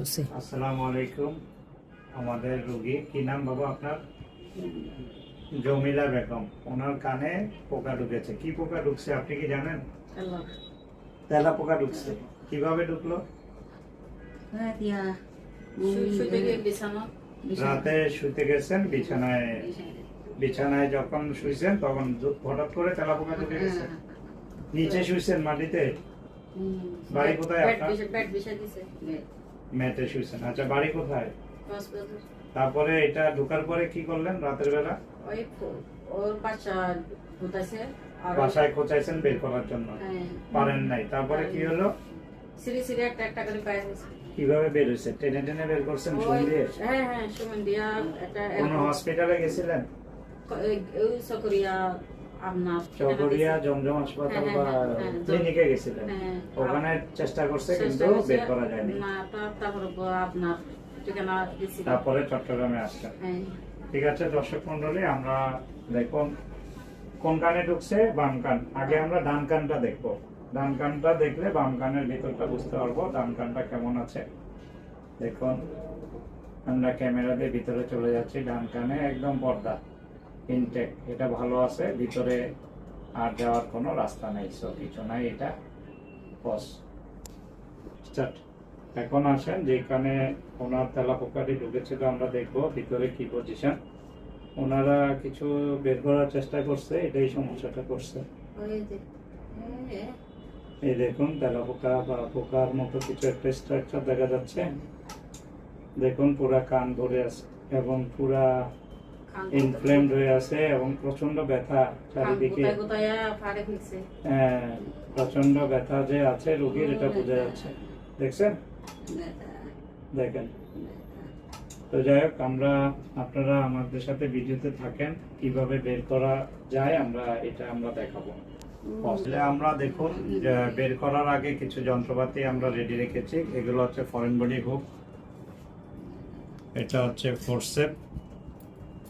করছে। আসসালামু আলাইকুম। আমাদের রুগী কি নাম বাবা আপনার? জমিলা বেগম। ওনার কানে পোকা ঢুকেছে। কি পোকা ঢুকছে আপনি কি জানেন? তেলা পোকা ঢুকছে। কীভাবে ঢুকলো? বিছানা। রাতে শুতে গেছেন বিছানায় বিছানায় যখন শুইছেন তখন হঠাৎ করে তেলা পোকা ঢুকে গেছে? নিচে শুয়েছেন মাটিতে? বাড়ি কোথায় আপনার? মেটে শুইছেন আচ্ছা বাড়ি কোথায়? তারপরে এটা ঢোকার পরে কি করলেন রাতের বেলা? ওই ওর বাচ্চা ঢুকাইছে বাসায় খোঁচাইছেন বের করার জন্য। হ্যাঁ, পারেন নাই। তারপরে কি হলো? সিঁড়ি সিঁড়ি একটা একটা করে পায়ে কীভাবে বের হয়েছে? টেনে টেনে বের করছেন দিয়ে? হ্যাঁ হ্যাঁ সুমন দিয়া একটা কোন হসপিটালে গেছিলেন? ওই- সকরিয়া চকরিয়া জমজম হাসপাতাল বা। ক্লিনিকে গেছিলেন। ওখানে চেষ্টা করছে কিন্তু বের করা যায়নি। তারপরে চট্টগ্রামে আসলেন হ্যাঁ। ঠিক আছে দর্শক মন্ডলী আমরা দেখুন কোন কানে ঢুকছে? বাম কান। আগে আমরা ডান কানটা দেখব। ডান কানটা দেখলে বাম কানের ভিতরটা বুঝতে পারব ডান কানটা কেমন আছে। দেখুন আমরা ক্যামেরা দিয়ে ভিতরে চলে যাচ্ছি ডান কানে একদম পর্দা। ইনটেক এটা ভালো আছে ভিতরে আর যাওয়ার কোনো রাস্তা নেই সো কিছু নাই এটা পস স্টার্ট এখন আসেন যেখানে ওনার তেলা পোকাটি ঢুকেছিল আমরা দেখব ভিতরে কি পজিশন ওনারা কিছু বের করার চেষ্টা করছে এটাই সমস্যাটা করছে। এই দেখুন তেলা পোকা বা পোকার মতো কিছু একটা স্ট্রাকচার দেখা যাচ্ছে। দেখুন পুরা কান ভরে আছে এবং পুরা ইনফ্লেমড হয়ে আছে এবং প্রচণ্ড ব্যথা চারিদিকে। হ্যাঁ, প্রচণ্ড ব্যথা যে আছে রোগীর এটা বোঝা যাচ্ছে। দেখছেন? দেখেন। তো যাই হোক আমরা আপনারা আমাদের সাথে ভিডিওতে থাকেন কীভাবে বের করা যায় আমরা এটা আমরা দেখাবো। আসলে আমরা দেখুন বের করার আগে কিছু যন্ত্রপাতি আমরা রেডি রেখেছি। এগুলো হচ্ছে ফরেন বডি হুক এটা হচ্ছে ফোরসেপ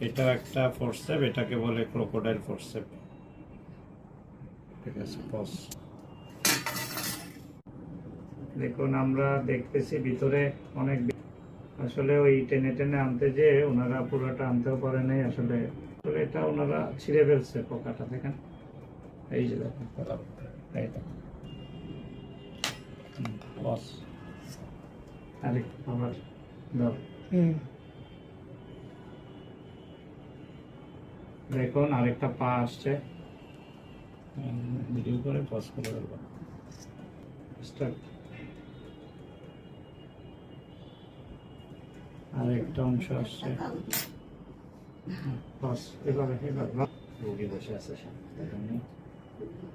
এটা একটা ফোরসেপ এটাকে বলে ক্রোকোডাইল ফোরসেপ ঠিক আছে পজ দেখুন আমরা দেখতেছি ভিতরে অনেক আসলে ওই টেনে টেনে আনতে যে ওনারা পুরোটা আনতেও পারে নাই আসলে আসলে এটা ওনারা ছিঁড়ে ফেলছে পোকাটা দেখেন। এই যে দেখেন আরে আমার দাও হুম। দেখুন আরেকটা পা আসছে। ভিডিও করে পজ করে দেবো। স্টার্ট। আরেকটা অংশ আসছে। বাস এভাবে এভাবে। রোগী বসে আছে সামনে,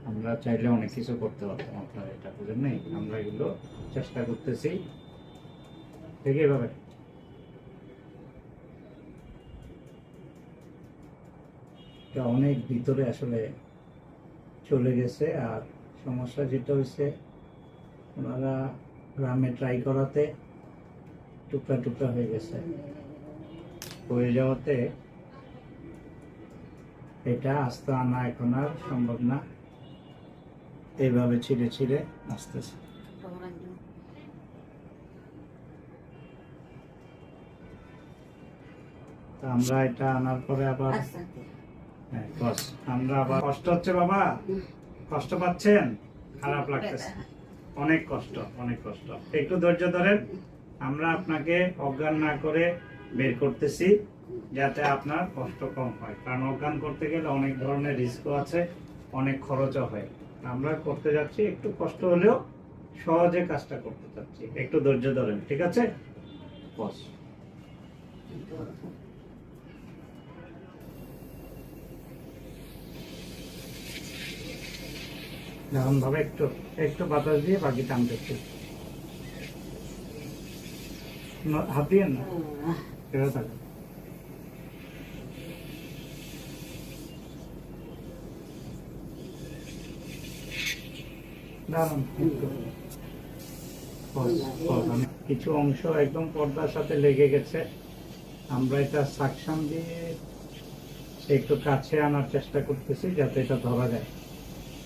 আমরা চাইলে অনেক কিছু করতে পারতাম আপনার এটা বুঝেন নেই? আমরা এগুলো চেষ্টা করতেছি। ঠিক এভাবে। এটা অনেক ভিতরে আসলে চলে গেছে আর সমস্যা যেটা হয়েছে ওনারা গ্রামে ট্রাই করাতে টুকরা টুকরা হয়ে গেছে। হয়ে যাওয়াতে এটা আস্তে আনা এখন আর সম্ভব না। এইভাবে ছিঁড়ে ছিঁড়ে আসতেছে। আমরা এটা আনার পরে আবার বস আমরা আবার কষ্ট হচ্ছে বাবা? কষ্ট পাচ্ছেন? খারাপ লাগতেছে। অনেক কষ্ট অনেক কষ্ট। একটু ধৈর্য ধরেন। আমরা আপনাকে অজ্ঞান না করে বের করতেছি যাতে আপনার কষ্ট কম হয়। কারণ অজ্ঞান করতে গেলে অনেক ধরনের রিস্কও আছে অনেক খরচও হয়। আমরা করতে যাচ্ছি একটু কষ্ট হলেও সহজে কাজটা করতে চাচ্ছি। একটু ধৈর্য ধরেন ঠিক আছে? বস যেমন ভাবে একটু একটু বাতাস দিয়ে বাকি টানতে একটু। ন- হাত দিয়ে না. আমি- কিছু অংশ একদম পর্দার সাথে লেগে গেছে। আমরা এটা সাকশন দিয়ে একটু কাছে আনার চেষ্টা করতেছি যাতে এটা ধরা যায়।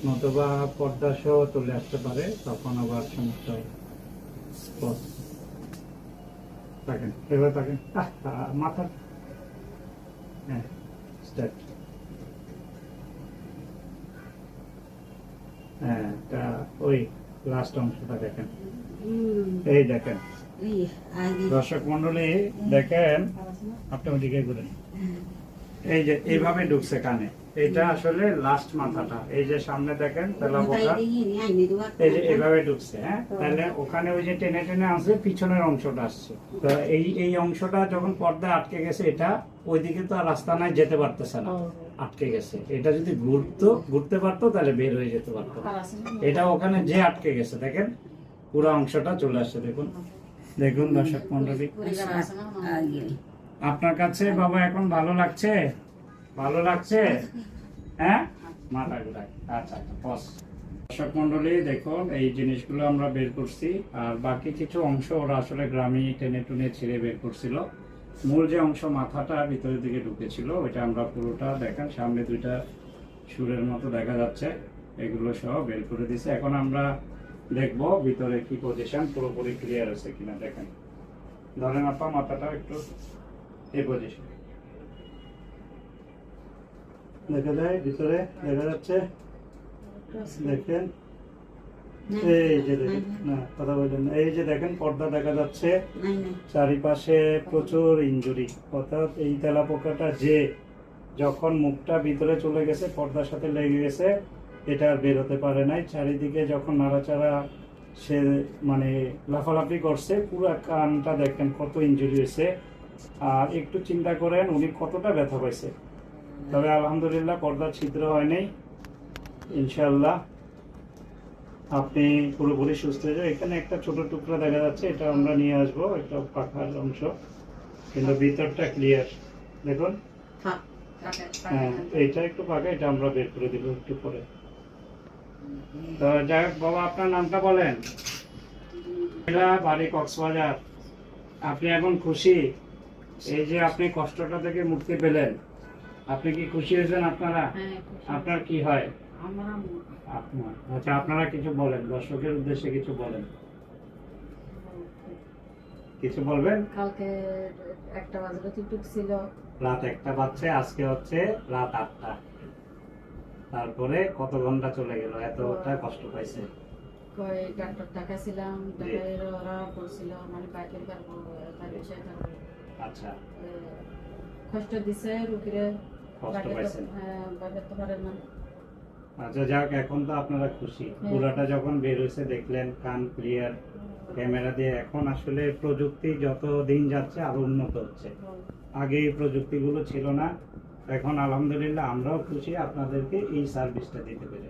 নতুবা পর্দা সহ চলে আসতে পারে তখন আবার সমস্যা থাকেন এবার থাকেন। মাথা। হ্যাঁ হ্যাঁ তা ওই লাস্ট অংশটা দেখেন। এই দেখেন। দর্শক মন্ডলী দেখেন আপনি ওদিকে ঘুরেন। এই যে এইভাবে ঢুকছে কানে। এটা আসলে লাস্ট মাথাটা। এই যে সামনে দেখেন তেলা পোকা। এই যে এইভাবে ঢুকছে হ্যাঁ? তাহলে ওখানে ওই যে টেনে টেনে আসবে পিছনের অংশটা আসছে। তো এই এই অংশটা যখন পর্দা আটকে গেছে এটা ওইদিকে তো আর রাস্তা নাই যেতে পারতেছে না। আটকে গেছে। এটা যদি ঘুরতো ঘুরতে পারতো তাহলে বের হয়ে যেতে পারতো। এটা ওখানে যে আটকে গেছে দেখেন? পুরো অংশটা চলে আসছে দেখুন। দেখুন দর্শক মন্ডলী আপনার কাছে বাবা এখন ভালো লাগছে? ভালো লাগছে? হ্যাঁ? মাথা ঘুরাই আচ্ছা আচ্ছা বস। দর্শক মন্ডলী দেখুন, এই জিনিসগুলো আমরা বের করছি, আর বাকি কিছু অংশ ওরা আসলে গ্রামে টেনে টুনে ছিঁড়ে বের করছিল। মূল যে অংশ মাথাটা ভিতরের দিকে ঢুকেছিল, ওইটা আমরা পুরোটা দেখেন, সামনে দুইটা সুরের মতো দেখা যাচ্ছে, এগুলো সহ বের করে দিছে। এখন আমরা দেখব ভিতরে কি পজিশন পুরোপুরি ক্লিয়ার আছে কিনা, দেখেন। ধরেন আপা মাথাটা একটু এই পজিশন দেখা যায় ভিতরে দেখা যাচ্ছে দেখেন। এই যে দেখেন না কথা বললেন এই যে দেখেন পর্দা দেখা যাচ্ছে। চারিপাশে প্রচুর ইনজুরি অর্থাৎ এই তেলা পোকাটা যে যখন মুখটা ভিতরে চলে গেছে পর্দার সাথে লেগে গেছে এটা আর বেরোতে পারে নাই। চারিদিকে যখন নাড়াচাড়া সে মানে লাফালাফি করছে পুরো কানটা দেখেন কত ইনজুরি হয়েছে। আর একটু চিন্তা করেন উনি কতটা ব্যথা পাইছে। তবে আলহামদুলিল্লাহ পর্দার ছিদ্র হয় নাই। ইনশাল্লাহ আপনি পুরোপুরি সুস্থ হয়ে যাবেন। এখানে একটা ছোট টুকরা দেখা যাচ্ছে এটা আমরা নিয়ে আসব এটা পাখার অংশ। কিন্তু ভিতরটা ক্লিয়ার দেখুন। হ্যাঁ এইটা একটু পাকা এটা আমরা বের করে দিব একটু পরে। তো যাই হোক বাবা আপনার নামটা বলেন। বাড়ি কক্সবাজার। আপনি এখন খুশি? এই যে আপনি কষ্টটা থেকে মুক্তি পেলেন। আপনি কি খুশি হয়েছেন আপনারা? আপনার কি হয়? আপনার। আচ্ছা আপনারা কিছু বলেন দর্শকের উদ্দেশ্যে কিছু বলেন। কিছু বলবেন? কালকে একটা বাজে তো ঢুকছিল রাত একটা বাজছে আজকে হচ্ছে রাত আটটা। তারপরে কত ঘণ্টা চলে গেল? এতটা কষ্ট পাইছে। কই ডাক্তার দেখাছিলাম ডাক্তারের ওরা বলছিল মানে বাইকের বিষয়ে আচ্ছা। কষ্ট দিছে রুগীরে কষ্ট পাইছেন? হ্যাঁ আচ্ছা যাক এখন তো আপনারা খুশি। হ্যাঁ। পুরাটা যখন বের হয়েছে দেখলেন কান ক্লিয়ার ক্যামেরা দিয়ে। এখন আসলে প্রযুক্তি যত দিন যাচ্ছে আরও উন্নত হচ্ছে। আগে এই প্রযুক্তিগুলো ছিল না। এখন আলহামদুলিল্লাহ আমরাও খুশি আপনাদেরকে এই সার্ভিসটা দিতে পেরে।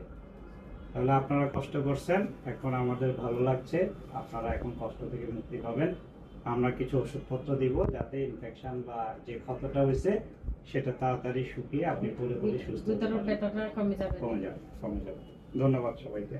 তাহলে আপনারা কষ্ট করছেন এখন আমাদের ভালো লাগছে। আপনারা এখন কষ্ট থেকে মুক্তি পাবেন। আমরা কিছু ওষুধপত্র দিব যাতে ইনফেকশন বা যে ক্ষতটা হয়েছে সেটা তাড়াতাড়ি শুকিয়ে আপনি পুরোপুরি সুস্থ কমে যাবে কমে যাবে। ধন্যবাদ সবাইকে।